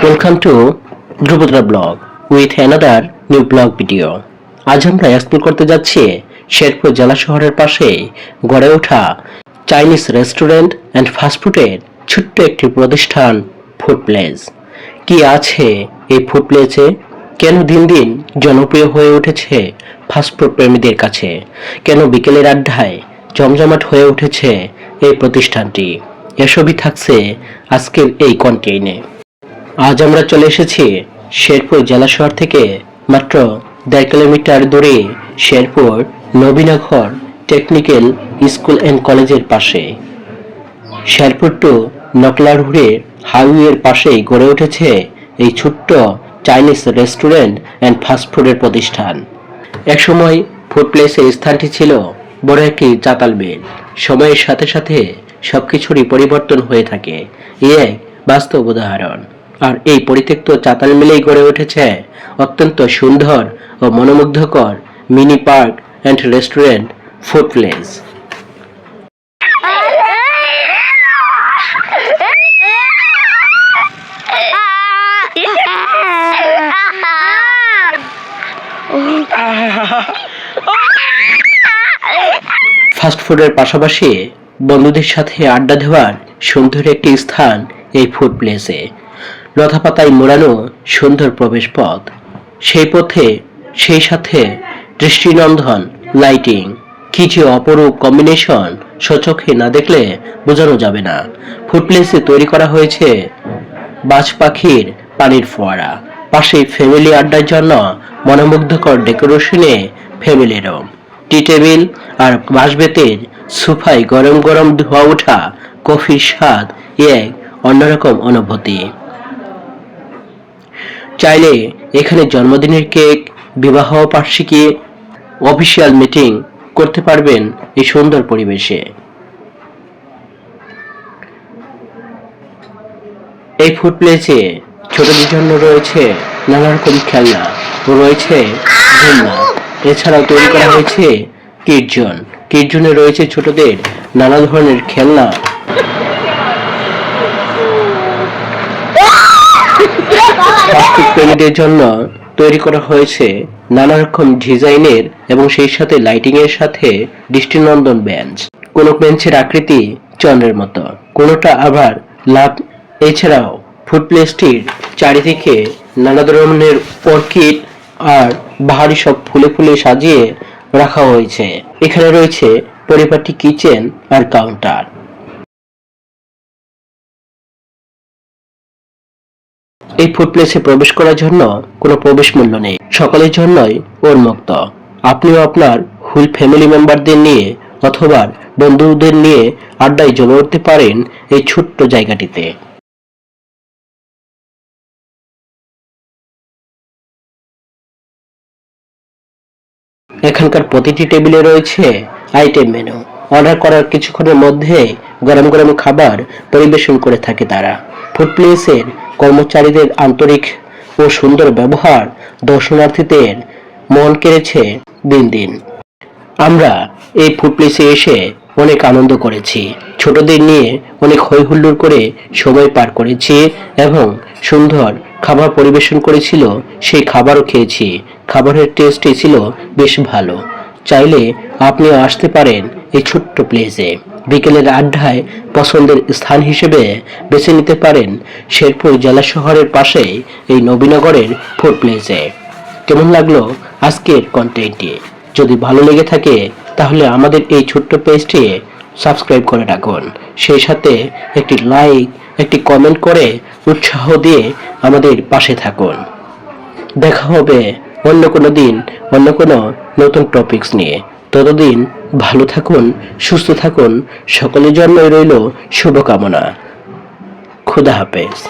Welcome to Drupadra blog with another new blog video. আজ আমরা explore করতে যাচ্ছি শেরপুর জেলা শহরের পাশে গড়ে ওঠা চাইনিজ রেস্টুরেন্ট অ্যান্ড ফাস্টফুডের ছোট্ট একটি প্রতিষ্ঠান ফুড প্লেস কি আছে এই ফুড প্লেসে কেন দিন দিন জনপ্রিয় হয়ে উঠেছে ফাস্টফুড প্রেমীদের কাছে? কেন বিকেলের আড্ডায় জমজমাট হয়ে উঠেছে এই প্রতিষ্ঠানটি? এসবই থাকছে আজকের এই কন্টেইনে আজ আমরা চলে এসেছি শেরপুর জেলা শহর থেকে মাত্র দেড় কিলোমিটার দূরে Sherpur Nabinagar technical school and কলেজের পাশে। শেরপুর টু নকলারহুড়ের হাইওয়ের পাশেই গড়ে উঠেছে এই ছোট্ট চাইনিজ রেস্টুরেন্ট অ্যান্ড ফাস্টফুডের প্রতিষ্ঠান। একসময় ফুড প্লেসের স্থানটি ছিল বড় একটি চাতাল বেল। সময়ের সাথে সাথে সবকিছুরই পরিবর্তন হয়ে থাকে। এ এক বাস্তব উদাহরণ। আর এই পরিত্যক্ত চাতাল মিলেই গড়ে উঠেছে অত্যন্ত সুন্দর ও মনোমুগ্ধকর mini park and restaurant food place ফাস্টফুডের পাশাপাশি বন্ধুদের সাথে আড্ডা দেওয়ার সুন্দর একটি স্থান এই ফুড প্লেসে লতাপাতায় মোড়ানো সুন্দর প্রবেশ পথ সেই পথে, সেই সাথে দৃষ্টিনন্দন লাইটিং কি যে অপরূপ কম্বিনেশন সচক্ষে না দেখলে বোঝানো যাবে না। ফুড প্লেসে তৈরি করা হয়েছে বাজ পাখির পানির ফোয়ারা। পাশে ফ্যামিলি আড্ডার জন্য মনোমুগ্ধকর ডেকোরেশনে ফ্যামিলি রুম টি টেবিল আর বাঁশবেতের সোফায় গরম গরম ধোয়া ওঠা কফির স্বাদ, এক অন্যরকম অনুভূতি। চাইলে এখানে জন্মদিনের কেক, বিবাহ বার্ষিকী, অফিসিয়াল মিটিং করতে পারবেন এই সুন্দর পরিবেশে। এই ফুড প্লেসে ছোটদের জন্য রয়েছে নানা রকম খেলনা রয়েছে এছাড়াও তৈরি করা হয়েছে কিটজন। কিটজনে রয়েছে ছোটদের নানা ধরনের খেলনা প্লাস্টিক প্রেমীদের জন্য তৈরি করা হয়েছে নানা রকম ডিজাইনের এবং সেই সাথে লাইটিং এর সাথে দৃষ্টিনন্দন বেঞ্চ কোন বেঞ্চের আকৃতি চন্দ্রের মতো, কোনোটা আবার লাভ এছাড়াও ফুড প্লেসটির চারিদিকে নানা ধরনের অর্কিড আর বাহারি সব ফুলে ফুলে সাজিয়ে রাখা হয়েছে। এখানে রয়েছে পরিপাটি কিচেন আর কাউন্টার। এই ফুড প্লেসে প্রবেশ করার জন্য কোনো প্রবেশ মূল্য নেই। সকলের জন্যই উন্মুক্ত। আপনিও আপনার হুল ফ্যামিলি মেম্বারদের নিয়ে অথবা বন্ধুদের নিয়ে আড্ডায় জমে উঠতে পারেন এই ছোট্ট জায়গাটিতে। এখানকার প্রতিটি টেবিলে রয়েছে আইটেম মেনু অর্ডার করার কিছুক্ষণের মধ্যে গরম গরম খাবার পরিবেশন করে থাকে তারা। ফুড প্লেসের কর্মচারীদের আন্তরিক ও সুন্দর ব্যবহার দর্শনার্থীদের মন কেড়েছে দিন দিন। আমরা এই ফুড প্লেসে এসে অনেক আনন্দ করেছি। ছোটদের নিয়ে অনেক হই হুল্লোড় করে সময় পার করেছি এবং সুন্দর খাবার পরিবেশন করেছিল, সেই খাবারও খেয়েছি। খাবারের টেস্টই ছিল বেশ ভালো। চাইলে আপনিও আসতে পারেন এই ছোট্ট প্লেসে বিকেলের আড্ডায় পছন্দের স্থান হিসেবে বেছে নিতে পারেন শেরপুর জেলা শহরের পাশে এই নবীনগরের ফুড প্লেসে কেমন লাগল আজকের কন্টেন্টটি যদি ভালো লেগে থাকে, তাহলে আমাদের এই ছোট্ট পেজটি সাবস্ক্রাইব করে রাখুন। সেই সাথে একটি লাইক একটি কমেন্ট করে উৎসাহ দিয়ে আমাদের পাশে থাকুন। দেখা হবে অন্য কোনো দিন, অন্য কোনো নতুন টপিকস নিয়ে। ততদিন ভালো থাকুন, সুস্থ থাকুন, সকলের জন্যই রইল শুভকামনা। খুদা হাফেজ।